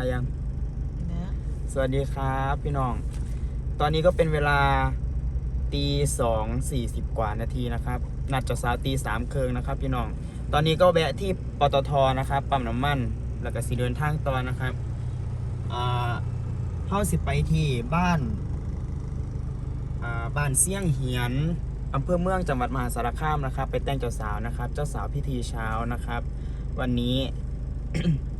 ายยัง นะสวัสดีครับพี่น้อง ตอนนี้ก็เป็นเวลาตีสองสี่สิบกว่านาทีนะครับ นัดจะสาวตีสามเคิงนะครับ พี่น้อง ตอนนี้ก็แวะที่ปตทนะครับปั๊มน้ำมัน แล้วก็สีเดินทางตอนนะครับอ่าเข้าสิไปที่บ้านอ่าบ้านเสี่ยงเหียนอำเภอเมืองจังหวัดมหาสารคามนะครับ ไปแต่งเจ้าสาวนะครับ เจ้าสาวพิธีเช้านะครับ วันนี้อ่า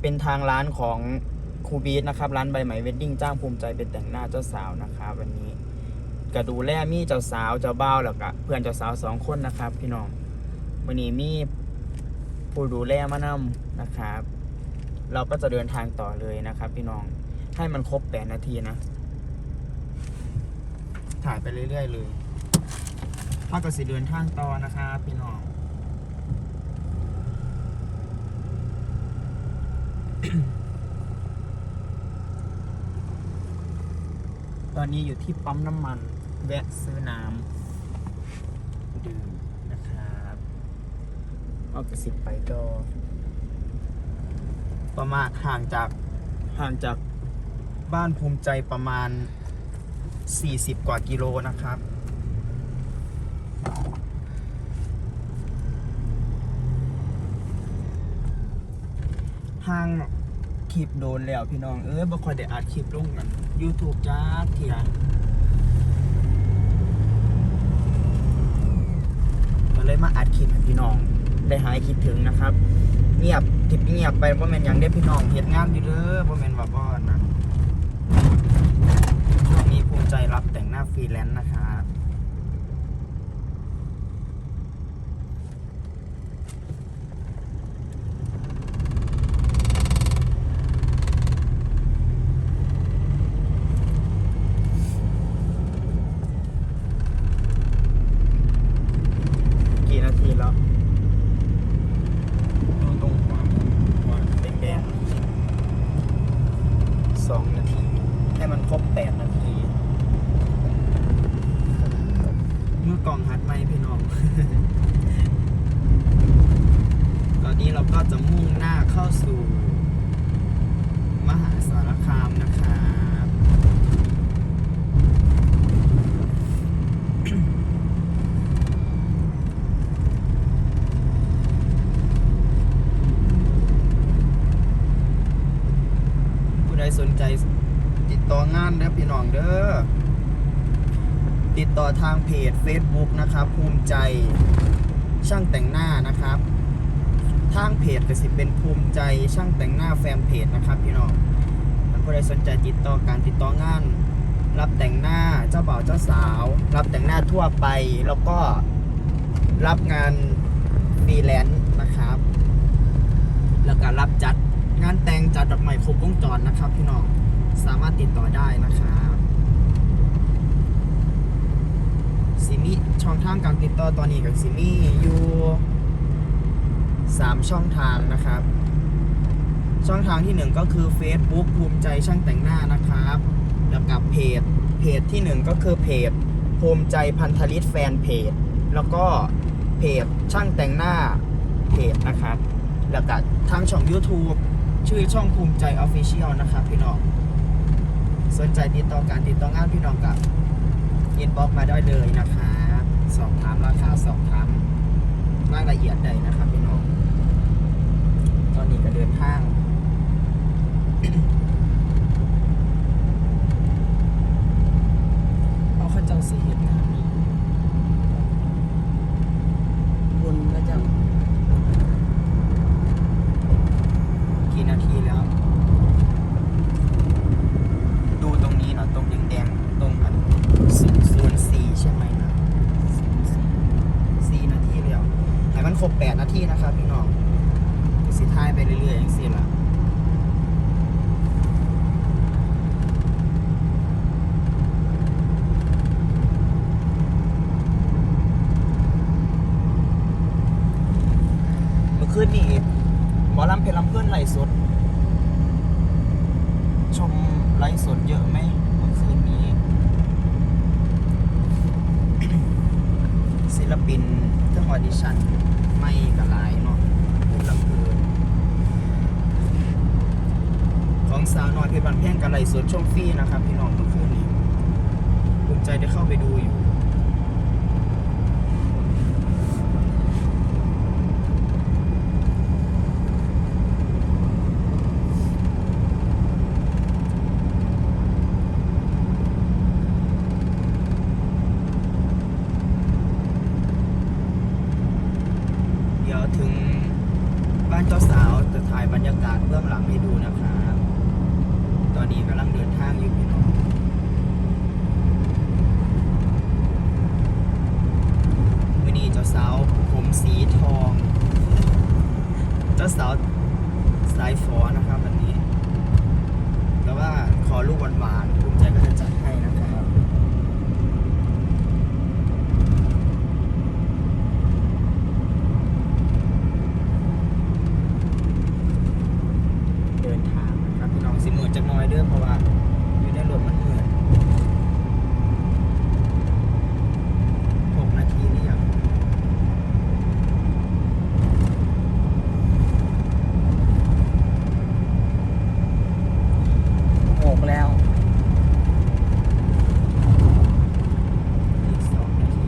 เป็นทางร้านของครูบีทนะครับ ร้านใบไหมเวดดิ้งจ้างภูมิใจเป็นแต่งหน้าเจ้าสาวนะครับวันนี้ก็ดูแลมีเจ้าสาวเจ้าบ่าวแล้วก็เพื่อนเจ้าสาวสองคนนะครับ พี่น้องวันนี้มีผู้ดูแลมานำนะครับ เราก็จะเดินทางต่อเลยนะครับ พี่น้องให้มันครบแปดนาทีนะ ถ่ายไปเรื่อยๆเลยถ้าก็สิเดินทางต่อนะครับพี่น้อง ตอนนี้อยู่ที่ปั๊มน้ำมัน แวะซื้อน้ำดื่มนะครับเอากระสิบไปก็ประมาณห่างจากห่างจากบ้านภูมิใจประมาณ 40 กว่ากิโลนะครับ ห่างคลิปโดนแล้วพี่น้อง เอ้ยบ่ค่อยได้อัดคลิปลงกัน YouTube จ้าเทียก็เลยมาอัดคลิปให้พี่น้อง ได้หายคิดถึงนะครับ เงียบทิปเงียบไปบ่แม่นหยังได้พี่น้องเฮ็ดงานอยู่เด้อบ่แม่นว่าบ่นะช่วงนี้ภูมิใจรับแต่งหน้าฟรีแลนซ์นะครับ กี่นาทีแล้วดูตรงความความแดงๆสองนาที ให้มันครบแปดนาทีมือกล่องหัดไหมพี่น้อง ตอนนี้เราก็จะมุ่งหน้าเข้า สู่ มหาสารคามนะครับผู้ใดสนใจติดต่องานนะพี่น้องเด้อ ติดต่อทางเพจ Facebook นะครับ ภูมิใจช่างแต่งหน้านะครับ ทางเพจก็สิเป็นภูมิใจช่างแต่งหน้าแฟนเพจนะครับพี่น้องถ้าผู้ใดสนใจติดต่อการติดต่องาน รับแต่งหน้าเจ้าบ่าวเจ้าสาว รับแต่งหน้าทั่วไป แล้วก็รับงานฟรีแลนซ์นะครับ แล้วก็รับจัดงานแต่งจัดดอกไม้ครบวงจรนะครับ พี่น้องสามารถติดต่อได้นะครับซิมิช่องทางการติดต่อตอนนี้กับซิมิอยู่ สามช่องทางนะครับ ช่องทางที่หนึ่งก็คือ Facebook ภูมิใจช่างแต่งหน้านะครับ แล้วกับเพจ เพจที่หนึ่งก็คือเพจ ภูมิใจพันธลิตแฟนเพจ แล้วก็เพจช่างแต่งหน้าเพจนะครับ แล้วก็ทางช่อง YouTube ชื่อช่องภูมิใจ Official นะครับพี่น้อง สนใจติดต่อการติดต่องานพี่น้องกับอินบ็อกมาได้เลยนะครับ สอบถามราคาสอบถามรายละเอียดใดนะครับพี่น้อง ตอนนี้ก็เดินทาง เอาข้าเจ้าสีเห็ดงานนี้บนพระเจ้า กี่นาทีแล้ว ดูตรงนี้หน่อยตรงแดงๆตรงอันศูนย์สี่ใช่ไหมนะสี่นาทีแล้วให้มัน ครบแปดนาทีนะครับพี่น้องสิท้ายไปเรื่อยๆอย่างสี่ละเมื่อคืนนี้หมอลำเพลลำเพื่อนไหลสด ชมไลฟ์สดเยอะไหมเมื่อคืนนี้ ศิลปินทั้งออดิชั่น ม่ก็หลายเนาะลำพูนของสาวนอนเพชรบันแพ่งกระไรสดช่องฟรีนะครับพี่น้องเมื่อคืนนี้ภูมิใจได้เข้าไปดูอยู่ เบื้องหลังให้ดูนะครับตอนนี้กำลังเดินทางอยู่พี่น้องวันนี้เจ้าสาวผมสีทอง เจ้าสาวสายฟอนะครับวันนี้ แต่ว่าขอลูกหวานๆภูมิใจก็จะจัดให้นะครับ เดินทางนะครับพี่น้องสิมือจักหน้อยเด้อเพราะว่าอยู่ในรถมันเหนื่อยหกนาทีนี่ยัง หกแล้ว อีกสองนาที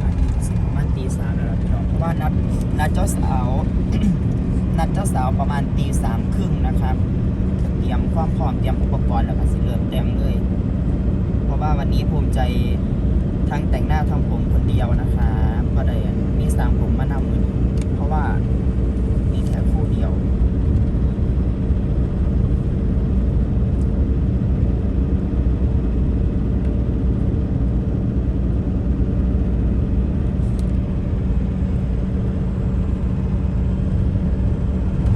ตอนนี้สิประมาณตีสามแล้วล่ะพี่น้องเพราะว่า นัดเจ้าสาว นัดเจ้าสาวประมาณตีสามครึ่งนะครับเตรียมความพร้อมเตรียมอุปกรณ์แล้วก็สิเริ่มเต็มเลย เพราะว่าวันนี้ภูมิใจทั้งแต่งหน้าทำผมคนเดียวนะครับก็ได้มีสางผมมานำเพราะว่ามีแค่คู่เดียว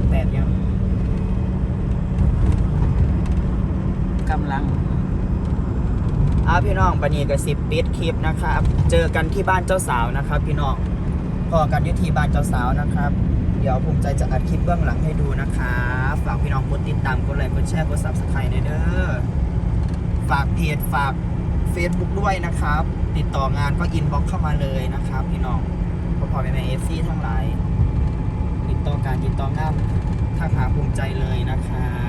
แบบยัง กำลัง อา พี่น้องบันนีกับสิบปิดคลิปนะครับ เจอกันที่บ้านเจ้าสาวนะครับ พี่น้องพอกันที่ที่บ้านเจ้าสาวนะครับ เดี๋ยวภูมิใจจะอัดคลิปเบื้องหลังให้ดูนะครับฝากพี่น้องกดติดตามกดไลค์กดแชร์กดซับสไครต์เด้อฝากเพจฝาก Facebook ด้วยนะครับ ติดต่องานก็อินบ็อกเข้ามาเลยนะครับ พี่น้องพอพอเป็นเอฟซีทั้งหลาย ติดต่อการติดต่องานทักหาภูมิใจเลยนะครับ